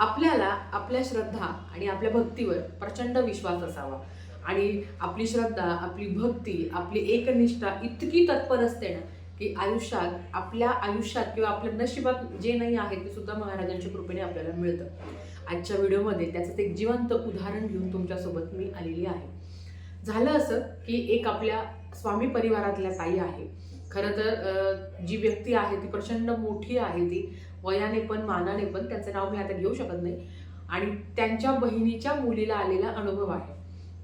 आपल्याला आपल्या श्रद्धा आणि आपल्या भक्तीवर प्रचंड विश्वास असावा. आणि आपली श्रद्धा आपली भक्ती आपली एकनिष्ठा इतकी तत्पर असते ना की आयुष्यात आपल्या आयुष्यात किंवा आपल्या नशिबात जे नाही आहे ते सुद्धा महाराजांच्या कृपेने आपल्याला मिळतं. आजच्या व्हिडिओमध्ये त्याचं एक जिवंत उदाहरण घेऊन तुमच्यासोबत मी आलेली आहे. झालं असं की एक आपल्या स्वामी परिवारातल्या ताई आहे. खरं तर जी व्यक्ती आहे ती प्रचंड मोठी आहे ती. वयाने पण मानाने पण त्याचं नाव मी आता घेऊ शकत नाही. आणि त्यांच्या बहिणीच्या मुलीला आलेला अनुभव आहे.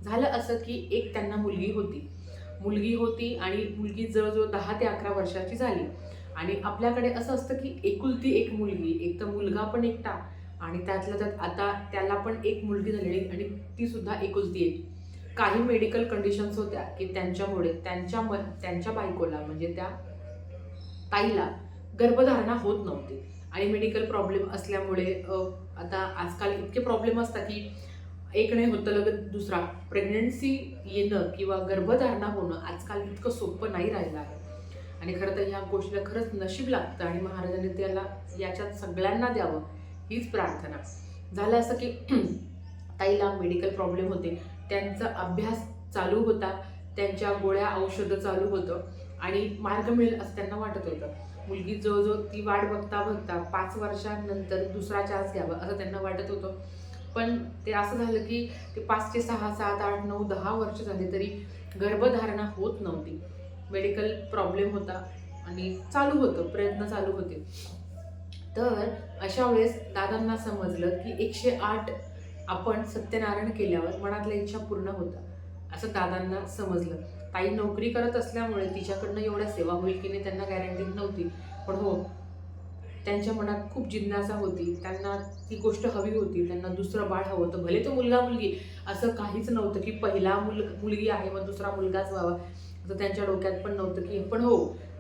झालं असं की एक त्यांना मुलगी होती. मुलगी होती आणि मुलगी जवळजवळ दहा ते अकरा वर्षाची झाली. आणि आपल्याकडे असं असतं की एकुलती एक मुलगी एक तर मुलगा पण एकटा आणि त्यातल्या त्यात आता त्याला पण एक मुलगी झालेली आणि ती सुद्धा एकुलती एक. काही मेडिकल कंडिशन्स होत्या की त्यांच्यामुळे त्यांच्या म त्यांच्या बायकोला म्हणजे त्या ताईला गर्भधारणा होत नव्हती. आणि मेडिकल प्रॉब्लेम असल्यामुळे आता आजकाल इतके प्रॉब्लेम असतात की एक नाही होतं लगत दुसरा. प्रेग्नन्सी येणं किंवा गर्भधारणा होणं आजकाल इतकं सोपं नाही राहिलं आहे. आणि खरं तर ह्या गोष्टीला खरंच नशीब लागतं आणि महाराजांनी त्याला याच्यात सगळ्यांना द्यावं हीच प्रार्थना. झालं असं की ताईला मेडिकल प्रॉब्लेम होते. त्यांचा अभ्यास चालू होता. त्यांच्या गोळ्या औषधं चालू होतं. आणि मार्ग मिळेल असं त्यांना वाटत होतं. मुलगी जवळजवळ ती वाट बघता बघता पाच वर्षांनंतर दुसरा चान्स घ्यावा असं त्यांना वाटत होतं. पण ते असं झालं की ते पाच ते सहा सात आठ नऊ दहा वर्ष झाले तरी गर्भधारणा होत नव्हती. मेडिकल प्रॉब्लेम होता आणि चालू होतं प्रयत्न चालू होते. तर अशा वेळेस दादांना समजलं की एकशे आठ आपण सत्यनारायण केल्यावर मनातल्या इच्छा पूर्ण होतात असं दादांना समजलं. ताई नोकरी करत असल्यामुळे तिच्याकडनं एवढ्या सेवा होईल की नाही त्यांना गॅरंटी नव्हती. पण हो त्यांच्या मनात खूप जिज्ञासा होती. त्यांना ती गोष्ट हवी होती. त्यांना दुसरं बाळ हवं होतं. भले तो मुलगा मुलगी असं काहीच नव्हतं की पहिला मुल मुलगी आहे मग दुसरा मुलगाच व्हावा. असं त्यांच्या डोक्यात पण नव्हतं की पण हो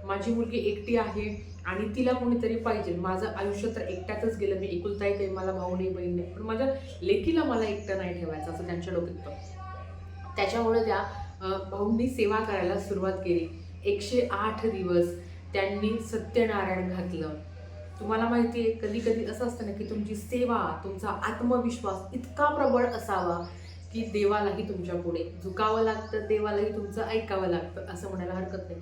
माझी मुलगी एकटी आहे आणि तिला कोणीतरी पाहिजे. माझं आयुष्य तर एकट्यातच गेलं. मी एकुलताही काही मला भाऊ नाही बहीण नाही पण माझ्या लेकीला मला एकटं नाही ठेवायचं असं त्यांच्या डोक्यात त्याच्यामुळे त्या भाऊंनी सेवा करायला सुरुवात केली. एकशे आठ दिवस त्यांनी सत्यनारायण घातलं. तुम्हाला माहिती आहे कधी कधी असं असतं ना की तुमची सेवा तुमचा आत्मविश्वास इतका प्रबळ असावा की देवालाही तुमच्यापुढे. झुकावं लागतं देवालाही तुमचं ऐकावं लागतं असं म्हणायला हरकत नाही.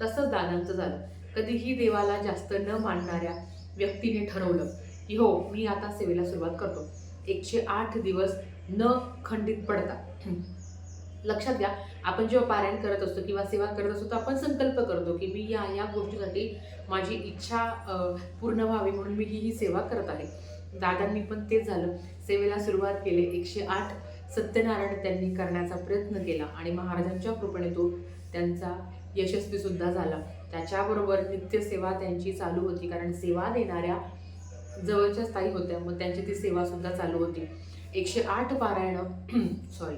तसंच दादांचं झालं. कधीही देवाला जास्त न मानणाऱ्या व्यक्तीने ठरवलं की हो मी आता सेवेला सुरुवात करतो. एकशे आठ दिवस न खंडित पडता. लक्षात घ्या आपण जेव्हा पारायण करत असतो किंवा सेवा करत असतो तर आपण संकल्प करतो की मी या या गोष्टीसाठी माझी इच्छा पूर्ण व्हावी म्हणून मी ही ही सेवा करत आहे. दादांनी पण तेच झालं. सेवेला सुरुवात केली. एकशे आठ सत्यनारायण त्यांनी करण्याचा प्रयत्न केला आणि महाराजांच्या कृपेने तो त्यांचा यशस्वी सुद्धा झाला. त्याच्याबरोबर नित्यसेवा त्यांची चालू होती. कारण सेवा देणाऱ्या जवळच्या स्थायी होत्या. मग त्यांची ती सेवा सुद्धा चालू होती. एकशे आठ पारायण सॉरी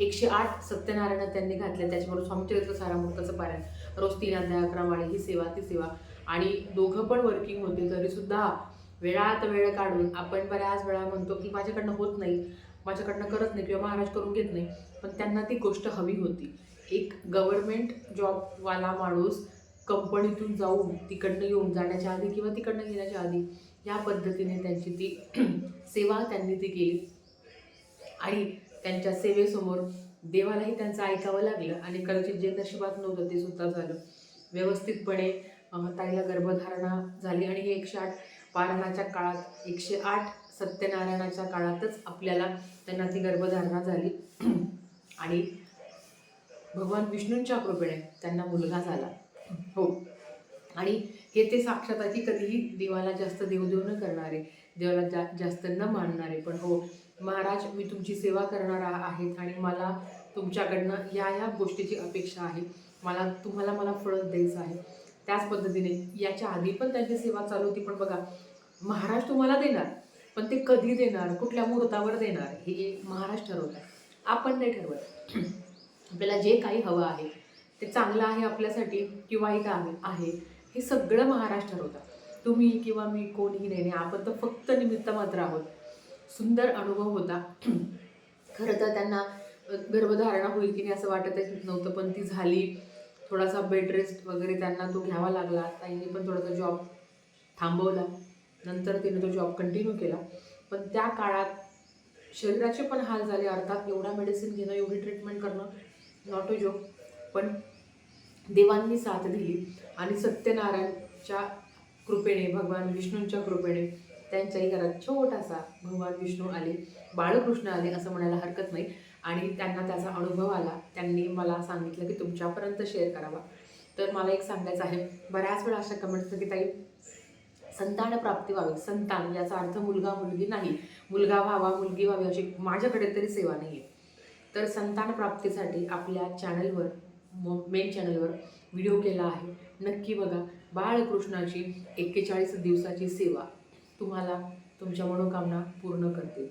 एकशे आठ सत्यनारायण त्यांनी घातल्या. त्याच्याबरोबर स्वामीचरित्र सारामृताचं पारायण. रोज तीन अध्याय अकरा माळे ही सेवा ती सेवा. आणि दोघं पण वर्किंग होते. तरीसुद्धा वेळात वेळ काढून आपण बऱ्याच वेळा म्हणतो की माझ्याकडनं होत नाही. माझ्याकडनं करत नाही किंवा महाराज करून घेत नाही. पण त्यांना ती गोष्ट हवी होती. एक गव्हर्नमेंट जॉबवाला माणूस कंपनीतून जाऊन तिकडनं येऊन जाण्याच्या आधी किंवा तिकडनं येण्याच्या आधी या पद्धतीने त्यांची ती सेवा त्यांनी ती केली. आणि त्यांच्या सेवेसमोर देवालाही त्यांचं ऐकावं लागलं आणि कदाचित जे नशिबात नव्हतं ते सुद्धा झालं. व्यवस्थितपणे ताईला गर्भधारणा झाली आणि हे एकशे आठ पारणाच्या काळात एकशे आठ सत्यनारायणाच्या काळातच आपल्याला त्यांना ती गर्भधारणा झाली. आणि भगवान विष्णूंच्या कृपेने त्यांना मुलगा झाला. हो. आणि हे ते साक्षात आहे की कधीही देवाला जास्त देवदेव न करणारे देवाला जा जास्त न मानणारे पण हो महाराज मी तुमची सेवा करणार आहेत आणि मला तुमच्याकडनं या या गोष्टीची अपेक्षा आहे. मला तुम्हाला मला फळं द्यायचं आहे. त्याच पद्धतीने याच्या आधी पण त्यांची सेवा चालू होती पण बघा महाराज तुम्हाला देणार पण ते कधी देणार कुठल्या मुहूर्तावर देणार हे महाराज ठरवतात. आपण नाही ठरवत. आपल्याला जे काही हवं आहे ते चांगलं आहे आपल्यासाठी किंवा वाईट आहे आहे हे सगळं महाराज होतं. तुम्ही किंवा मी कोणीही नाही नाही, आपण तर फक्त निमित्त मात्र आहोत. सुंदर अनुभव होता. खरं तर त्यांना गर्भधारणा होईल की नाही असं वाटतच नव्हतं पण ती झाली. थोडासा बेड रेस्ट वगैरे त्यांना तो घ्यावा लागला. ताईंनी पण थोडासा जॉब थांबवला. नंतर तिने तो जॉब कंटिन्यू केला. पण त्या काळात शरीराचे पण हाल झाले. अर्थात एवढा मेडिसिन घेणं एवढी ट्रीटमेंट करणं नॉट अ जोक पण देवांनी साथ दिली आणि सत्यनारायणच्या कृपेने भगवान विष्णूंच्या कृपेने त्यांच्याही घरात छोटासा भगवान विष्णू आले बाळकृष्ण आले असं म्हणायला हरकत नाही. आणि त्यांना त्याचा अनुभव आला. त्यांनी मला सांगितलं की तुमच्यापर्यंत शेअर करावा. तर मला एक सांगायचं आहे. बऱ्याच वेळा अशा कमेंट्स की ताई संतान प्राप्ती व्हावी. संतान याचा अर्थ मुलगा मुलगी नाही. मुलगा व्हावा मुलगी व्हावी अशी माझ्याकडे तरी सेवा नाही आहे तर संतान प्राप्तीसाठी आपल्या चॅनलवर मेन चॅनलवर व्हिडिओ केला आहे. नक्की बघा बाळकृष्णाची एक्केचाळीस दिवसाची सेवा तुम्हाला तुमच्या मनोकामना पूर्ण करते.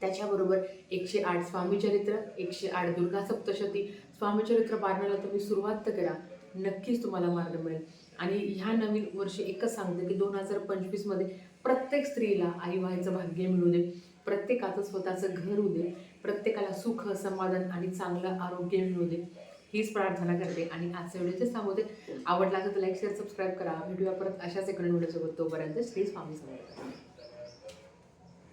त्याच्याबरोबर एकशे आठ स्वामीचरित्र एकशे आठ दुर्गा सप्तशती स्वामीचरित्र पारण्याला तुम्ही सुरुवात तर करा. नक्कीच तुम्हाला मार्ग मिळेल. आणि ह्या नवीन वर्षी एकच सांगते की दोन हजार पंचवीसमध्ये प्रत्येक स्त्रीला आई व्हायचं भाग्य मिळू दे. प्रत्येकाचं स्वतःचं घर होऊ दे. प्रत्येकाला सुख समाधान आणि चांगलं आरोग्य मिळू दे. हीच प्रार्थना करते आणि आजच्या व्हिडिओचे सांगते आवडला तर लाईक शेअर सबस्क्राईब करा. व्हिडिओ परत अशाच एक व्हिडिओसोबत तोपर्यंत श्री स्वामी समर्थ.